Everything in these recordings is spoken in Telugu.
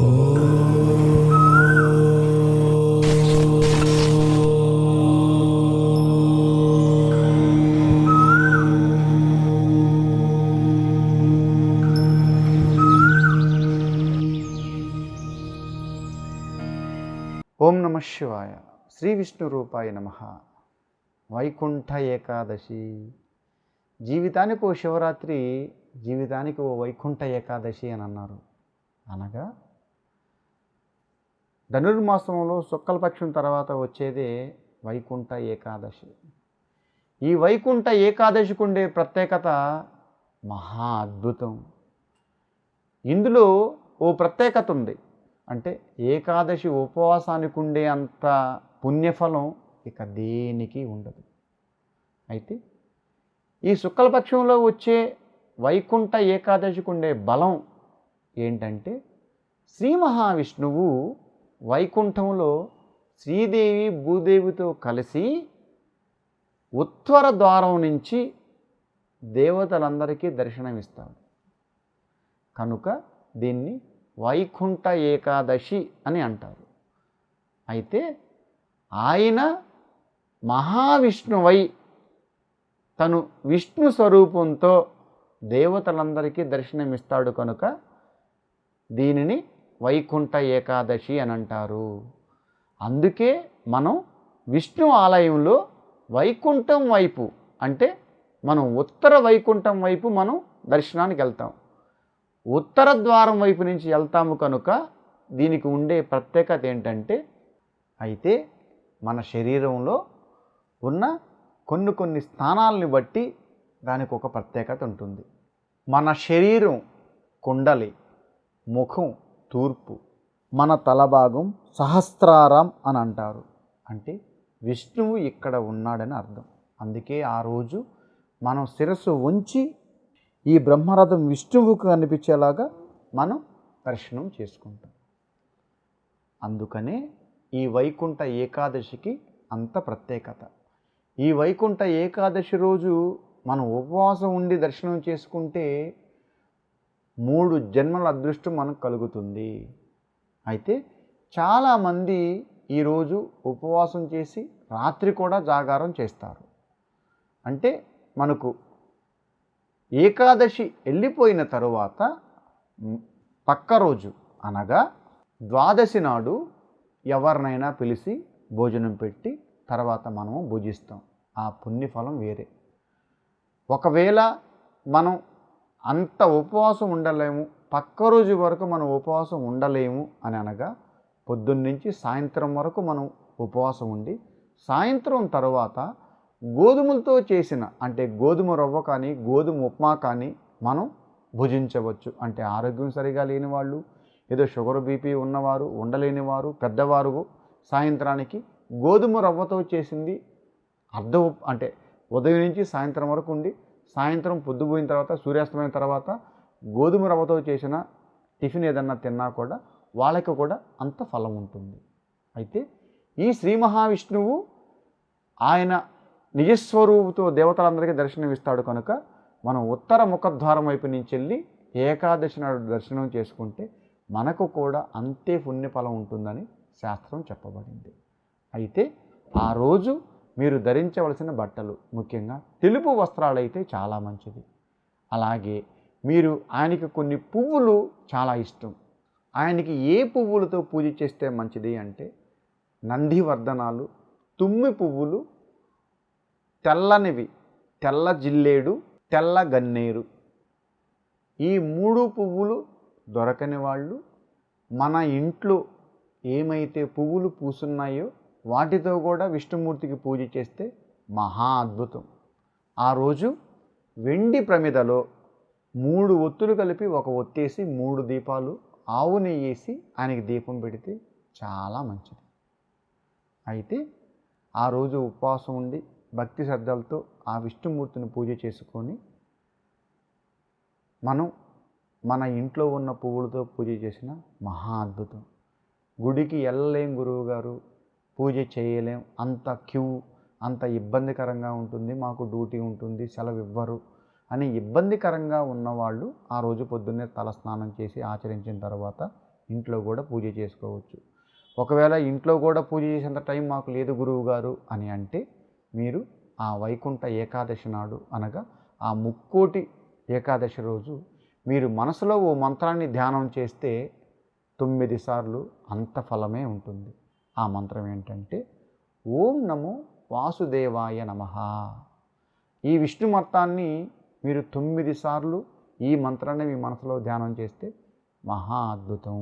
ఓం నమ శివాయ. శ్రీ విష్ణు రూపాయ నమ. వైకుంఠ ఏకాదశి. జీవితానికి ఓ శివరాత్రి జీవితానికి ఓ వైకుంఠ ఏకాదశి అని అన్నారు. అనగా ధనుర్మాసంలో శుక్లపక్షం తర్వాత వచ్చేదే వైకుంఠ ఏకాదశి. ఈ వైకుంఠ ఏకాదశికి ఉండే ప్రత్యేకత మహా అద్భుతం. ఇందులో ఓ ప్రత్యేకత ఉంది. అంటే ఏకాదశి ఉపవాసానికి ఉండే అంత పుణ్యఫలం ఇక దేనికి ఉండదు. అయితే ఈ శుక్లపక్షంలో వచ్చే వైకుంఠ ఏకాదశికి ఉండే బలం ఏంటంటే శ్రీ మహావిష్ణువు వైకుంఠంలో శ్రీదేవి భూదేవితో కలిసి ఉత్తర ద్వారం నుంచి దేవతలందరికీ దర్శనమిస్తాడు. కనుక దీన్ని వైకుంఠ ఏకాదశి అని అంటారు. అయితే ఆయన మహావిష్ణువై తను విష్ణు స్వరూపంతో దేవతలందరికీ దర్శనమిస్తాడు కనుక దీనిని వైకుంఠ ఏకాదశి అని అంటారు. అందుకే మనం విష్ణు ఆలయంలో వైకుంఠం వైపు అంటే మనం ఉత్తర వైకుంఠం వైపు మనం దర్శనానికి వెళ్తాం. ఉత్తర ద్వారం వైపు నుంచి వెళ్తాము కనుక దీనికి ఉండే ప్రత్యేకత ఏంటంటే అయితే మన శరీరంలో ఉన్న కొన్ని కొన్ని స్థానాలని బట్టి దానికి ఒక ప్రత్యేకత ఉంటుంది. మన శరీరం కుండలి ముఖం తూర్పు మన తలభాగం సహస్రారం అని అంటారు. అంటే విష్ణువు ఇక్కడ ఉన్నాడని అర్థం. అందుకే ఆ రోజు మనం శిరస్సు ఉంచి ఈ బ్రహ్మరథం విష్ణువుకు కనిపించేలాగా మనం దర్శనం చేసుకుంటాం. అందుకనే ఈ వైకుంఠ ఏకాదశికి అంత ప్రత్యేకత. ఈ వైకుంఠ ఏకాదశి రోజు మనం ఉపవాసం ఉండి దర్శనం చేసుకుంటే మూడు జన్మల అదృష్టం మనకు కలుగుతుంది. అయితే చాలామంది ఈరోజు ఉపవాసం చేసి రాత్రి కూడా జాగారం చేస్తారు. అంటే మనకు ఏకాదశి వెళ్ళిపోయిన తరువాత పక్క రోజు అనగా ద్వాదశి నాడు ఎవరినైనా పిలిచి భోజనం పెట్టి తర్వాత మనము భుజిస్తాం. ఆ పుణ్యఫలం వేరే. ఒకవేళ మనం అంత ఉపవాసం ఉండలేము పక్క రోజు వరకు మనం ఉపవాసం ఉండలేము అని అనగా పొద్దున్నుంచి సాయంత్రం వరకు మనం ఉపవాసం ఉండి సాయంత్రం తర్వాత గోధుమలతో చేసిన అంటే గోధుమ రవ్వ కానీ గోధుమ ఉప్మా కానీ మనం భుజించవచ్చు. అంటే ఆరోగ్యం సరిగా లేని వాళ్ళు ఏదో షుగర్ బీపీ ఉన్నవారు ఉండలేని వారు పెద్దవారు సాయంత్రానికి గోధుమ రవ్వతో చేసింది అర్ధ ఉప్- అంటే ఉదయం నుంచి సాయంత్రం వరకు ఉండి సాయంత్రం పొద్దుపోయిన తర్వాత సూర్యాస్తమైన తర్వాత గోధుమ రవ్వతో చేసిన టిఫిన్ ఏదన్నా తిన్నా కూడా వాళ్ళకి కూడా అంత ఫలం ఉంటుంది. అయితే ఈ శ్రీ మహావిష్ణువు ఆయన నిజస్వరూపుతో దేవతలందరికీ దర్శనం ఇస్తాడు కనుక మనం ఉత్తర ముఖద్వారం వైపు నుంచి వెళ్ళి ఏకాదశి నాడు దర్శనం చేసుకుంటే మనకు కూడా అంతే పుణ్యఫలం ఉంటుందని శాస్త్రం చెప్పబడింది. అయితే ఆ రోజు మీరు ధరించవలసిన బట్టలు ముఖ్యంగా తెలుపు వస్త్రాలైతే చాలా మంచిది. అలాగే మీరు ఆయనకి కొన్ని పువ్వులు చాలా ఇష్టం. ఆయనకి ఏ పువ్వులతో పూజ చేస్తే మంచిది అంటే నందివర్ధనాలు తుమ్మి పువ్వులు తెల్లనివి తెల్ల జిల్లేడు తెల్ల గన్నేరు. ఈ మూడు పువ్వులు దొరకని వాళ్ళు మన ఇంట్లో ఏమైతే పువ్వులు పూసున్నాయో వాటితో కూడా విష్ణుమూర్తికి పూజ చేస్తే మహా అద్భుతం. ఆ రోజు వెండి ప్రమిదలో మూడు ఒత్తులు కలిపి ఒక ఒత్తేసి మూడు దీపాలు ఆవు నెయ్యేసి వేసి ఆయనకి దీపం పెడితే చాలా మంచిది. అయితే ఆ రోజు ఉపవాసం ఉండి భక్తి శ్రద్ధలతో ఆ విష్ణుమూర్తిని పూజ చేసుకొని మనం మన ఇంట్లో ఉన్న పువ్వులతో పూజ చేసిన మహా అద్భుతం. గుడికి ఎల్లలేం గురువు గారు పూజ చేయలేం. అంత క్యూ అంత ఇబ్బందికరంగా ఉంటుంది. మాకు డ్యూటీ ఉంటుంది. సెలవు ఇవ్వరు అని ఇబ్బందికరంగా ఉన్నవాళ్ళు ఆ రోజు పొద్దున్నే తలస్నానం చేసి ఆచరించిన తర్వాత ఇంట్లో కూడా పూజ చేసుకోవచ్చు. ఒకవేళ ఇంట్లో కూడా పూజ చేసేంత టైం మాకు లేదు గురువు గారు అని అంటే మీరు ఆ వైకుంఠ ఏకాదశి నాడు అనగా ఆ ముక్కోటి ఏకాదశి రోజు మీరు మనసులో ఓ మంత్రాన్ని ధ్యానం చేస్తే తొమ్మిది సార్లు అంత ఫలమే ఉంటుంది. ఆ మంత్రం ఏంటంటే ఓం నమో వాసుదేవాయ నమ. ఈ విష్ణుమర్తాన్ని మీరు తొమ్మిది సార్లు ఈ మంత్రాన్ని మీ మనసులో ధ్యానం చేస్తే మహా అద్భుతం.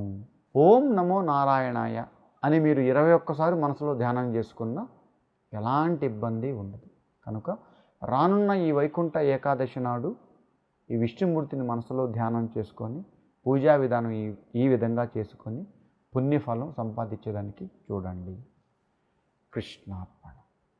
ఓం నమో నారాయణాయ అని మీరు ఇరవై ఒక్కసారి మనసులో ధ్యానం చేసుకున్న ఎలాంటి ఇబ్బంది ఉండదు. కనుక రానున్న ఈ వైకుంఠ ఏకాదశి నాడు ఈ విష్ణుమూర్తిని మనసులో ధ్యానం చేసుకొని పూజా విధానం ఈ ఈ విధంగా చేసుకొని పుణ్యఫలం సంపాదించేదానికి చూడండి. కృష్ణార్పణ.